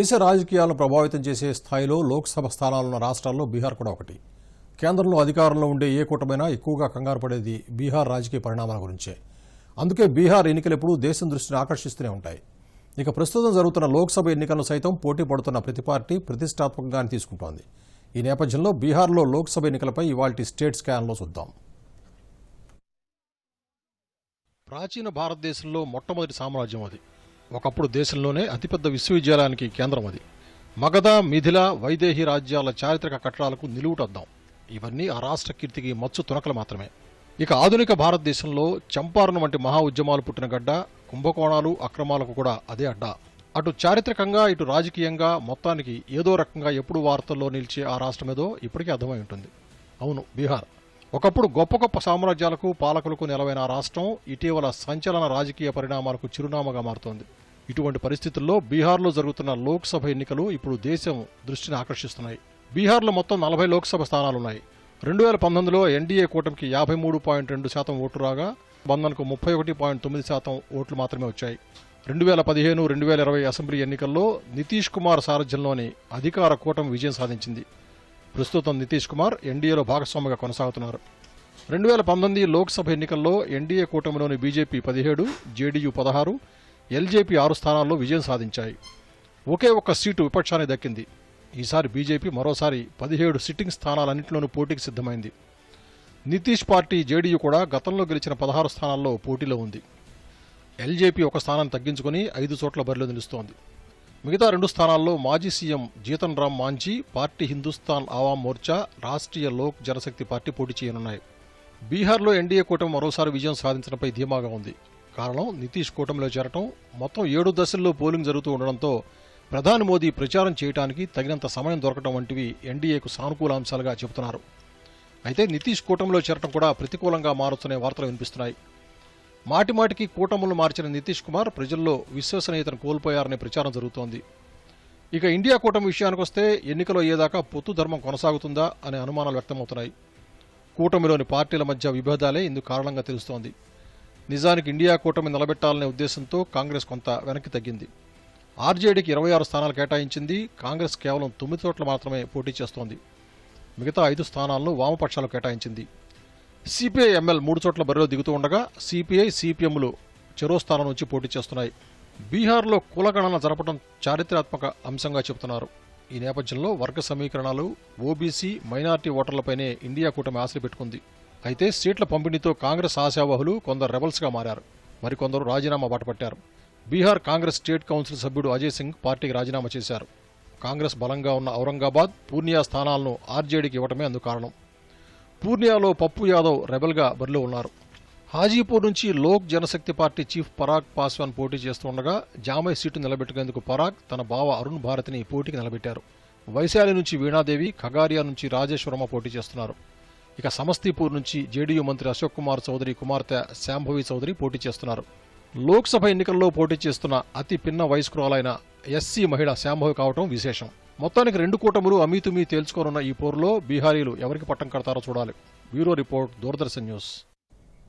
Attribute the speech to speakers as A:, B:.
A: దేశ రాజకీయాలను ప్రభావితం చేసే స్థాయిలో లోక్సభ స్థానాలున్న రాష్ట్రాల్లో బీహార్ కూడా ఒకటి. కేంద్రంలో అధికారంలో ఉండే ఏ కూటమైనా ఎక్కువగా కంగారు పడేది బీహార్ రాజకీయ పరిణామాల గురించే. అందుకే బీహార్ ఎన్నికలు ఎప్పుడూ దేశం దృష్టిని ఆకర్షిస్తూనే ఉంటాయి. ఇక ప్రస్తుతం జరుగుతున్న లోక్సభ ఎన్నికలను సైతం పోటీ పడుతున్న ప్రతి పార్టీ ప్రతిష్టాత్మకంగానే తీసుకుంటోంది. ఈ నేపథ్యంలో బీహార్లో లోక్సభ ఎన్నికలపై ఇవాల్టి స్టేట్ స్కాన్లో చూద్దాం. ప్రాచీన భారతదేశంలో మొట్టమొదటి సామ్రాజ్యం అది. ఒకప్పుడు దేశంలోనే అతిపెద్ద విశ్వవిద్యాలయానికి కేంద్రం అది. మగధ మిథిల వైదేహి రాజ్యాల చారిత్రక కట్టడాలకు నిలువుటద్దాం. ఇవన్నీ ఆ రాష్ట్ర కీర్తికి మచ్చు తునకలు మాత్రమే. ఇక ఆధునిక భారతదేశంలో చంపారణం వంటి మహా ఉద్యమాలు పుట్టిన గడ్డ కుంభకోణాలు అక్రమాలకు కూడా అదే అడ్డ. అటు చారిత్రకంగా ఇటు రాజకీయంగా మొత్తానికి ఏదో రకంగా ఎప్పుడు వార్తల్లో నిలిచే ఆ రాష్ట్రమేదో ఇప్పటికీ అర్థమై ఉంటుంది. అవును బీహార్. ఒకప్పుడు గొప్ప గొప్ప సామ్రాజ్యాలకు పాలకులకు నెలవైన రాష్ట్రం ఇటీవల సంచలన రాజకీయ పరిణామాలకు చిరునామాగా మారుతోంది. ఇటువంటి పరిస్థితుల్లో బీహార్లో జరుగుతున్న లోక్సభ ఎన్నికలు ఇప్పుడు దేశం దృష్టిని ఆకర్షిస్తున్నాయి. బీహార్లో మొత్తం నలభై లోక్సభ స్థానాలున్నాయి. రెండు వేల పంతొమ్మిదిలో ఎన్డీఏ కూటమికి యాభై మూడు పాయింట్ రెండు శాతం ఓట్లు రాగా బంధన్కు ముప్పై ఒకటి పాయింట్ తొమ్మిది శాతం ఓట్లు మాత్రమే వచ్చాయి. రెండు వేల పదిహేను రెండు వేల ఇరవై అసెంబ్లీ ఎన్నికల్లో నితీష్ కుమార్ సారథ్యంలోని అధికార కూటమి విజయం సాధించింది. ప్రస్తుతం నితీష్ కుమార్ ఎన్డీఏలో భాగస్వామిగా కొనసాగుతున్నారు. రెండు వేల పంతొమ్మిది లోక్సభ ఎన్నికల్లో ఎన్డీఏ కూటమిలోని బీజేపీ పదిహేడు జేడీయూ పదహారు ఎల్జేపీ ఆరు స్థానాల్లో విజయం సాధించాయి. ఒకే ఒక్క సీటు విపక్షానికి దక్కింది. ఈసారి బీజేపీ మరోసారి పదిహేడు సిట్టింగ్ స్థానాలన్నింటిలోనూ పోటీకి సిద్ధమైంది. నితీష్ పార్టీ జేడీయూ కూడా గతంలో గెలిచిన పదహారు స్థానాల్లో పోటీలో ఉంది. ఎల్జేపీ ఒక స్థానం తగ్గించుకుని ఐదు చోట్ల బరిలో నిలుస్తోంది. మిగతా రెండు స్థానాల్లో మాజీ CM Jitan Ram Manjhi party Hindustan Awam Morcha Rashtriya Lok Janshakti party పోటీ చేయనున్నాయి. బీహార్లో ఎన్డీఏ కూటమి మరోసారి విజయం సాధించడంపై ధీమాగా ఉంది. కారణం నితీష్ కూటమిలో చేరటం మొత్తం ఏడు దశల్లో పోలింగ్ జరుగుతూ ఉండడంతో ప్రధాని మోదీ ప్రచారం చేయడానికి తగినంత సమయం దొరకడం వంటివి ఎన్డీఏకు సానుకూల అంశాలుగా చెబుతున్నారు. అయితే నితీష్ కూటమిలో చేరటం కూడా ప్రతికూలంగా మారుతున్న వార్తలు వినిపిస్తున్నాయి. మాటిమాటికి కూటములు మార్చిన నితీష్ కుమార్ ప్రజల్లో విశ్వసనీయతను కోల్పోయారనే ప్రచారం జరుగుతోంది. ఇక ఇండియా కూటమి విషయానికొస్తే ఎన్నికలో ఏదాకా పొత్తు ధర్మం కొనసాగుతుందా అనే అనుమానాలు వ్యక్తమవుతున్నాయి. కూటమిలోని పార్టీల మధ్య విభేదాలే ఇందుకు కారణంగా తెలుస్తోంది. నిజానికి ఇండియా కూటమి నిలబెట్టాలనే ఉద్దేశంతో కాంగ్రెస్ కొంత వెనక్కి తగ్గింది. ఆర్జేడీకి ఇరవై ఆరు స్థానాలు కేటాయించింది కాంగ్రెస్ కేవలం తొమ్మిది చోట్ల మాత్రమే పోటీ చేస్తోంది. మిగతా ఐదు స్థానాలను వామపక్షాలు కేటాయించింది. సిపిఐ ఎంఎల్ మూడు చోట్ల బరిలో దిగుతూ ఉండగా సిపిఐ సిపిఎంలు చెరో స్థానం నుంచి పోటీ చేస్తున్నాయి. బీహార్లో కులగణన జరపడం చారిత్రాత్మక అంశంగా చెబుతున్నారు. ఈ నేపథ్యంలో వర్గ సమీకరణాలు ఓబీసీ మైనార్టీ ఓటర్లపైనే ఇండియా కూటమి ఆశలు పెట్టుకుంది. అయితే సీట్ల పంపిణీతో కాంగ్రెస్ ఆశావహులు కొందరు రెబల్స్గా మారారు. మరికొందరు రాజీనామా బాటపట్టారు. బీహార్ కాంగ్రెస్ స్టేట్ కౌన్సిల్ సభ్యుడు అజయ్ సింగ్ పార్టీకి రాజీనామా చేశారు. కాంగ్రెస్ బలంగా ఉన్న ఔరంగాబాద్ పూర్ణియా స్థానాలను ఆర్జేడీకి ఇవ్వటమే అందుకు పూర్ణియాలో పప్పు యాదవ్ రెబల్గా బరిలో ఉన్నారు. హాజీపూర్ నుంచి లోక్ జనశక్తి పార్టీ చీఫ్ పరాగ్ పాస్వాన్ పోటీ చేస్తుండగా జామై సీటు నిలబెట్టుకునేందుకు పరాగ్ తన బావ అరుణ్ భారతిని పోటీకి నిలబెట్టారు. వైశాలి నుంచి వీణాదేవి ఖగారియా నుంచి రాజేశ్వరమ్మ పోటీ చేస్తున్నారు. ఇక సమస్తీపూర్ నుంచి జేడీయూ మంత్రి అశోక్ కుమార్ చౌదరి కుమార్తె శాంభవి చౌదరి పోటీ చేస్తున్నారు. లోక్సభ ఎన్నికల్లో పోటీ చేస్తున్న అతి పిన్న వయస్కురాలైన ఎస్సీ మహిళ శాంభవి కావటం విశేషం. మొత్తానికి రెండు కూటములు అమీతుమీ తేల్చుకోనున్న ఈ పోరులో బీహారీలు ఎవరికి పట్టం కడతారో చూడాలి. Bureau report Doordarshan news.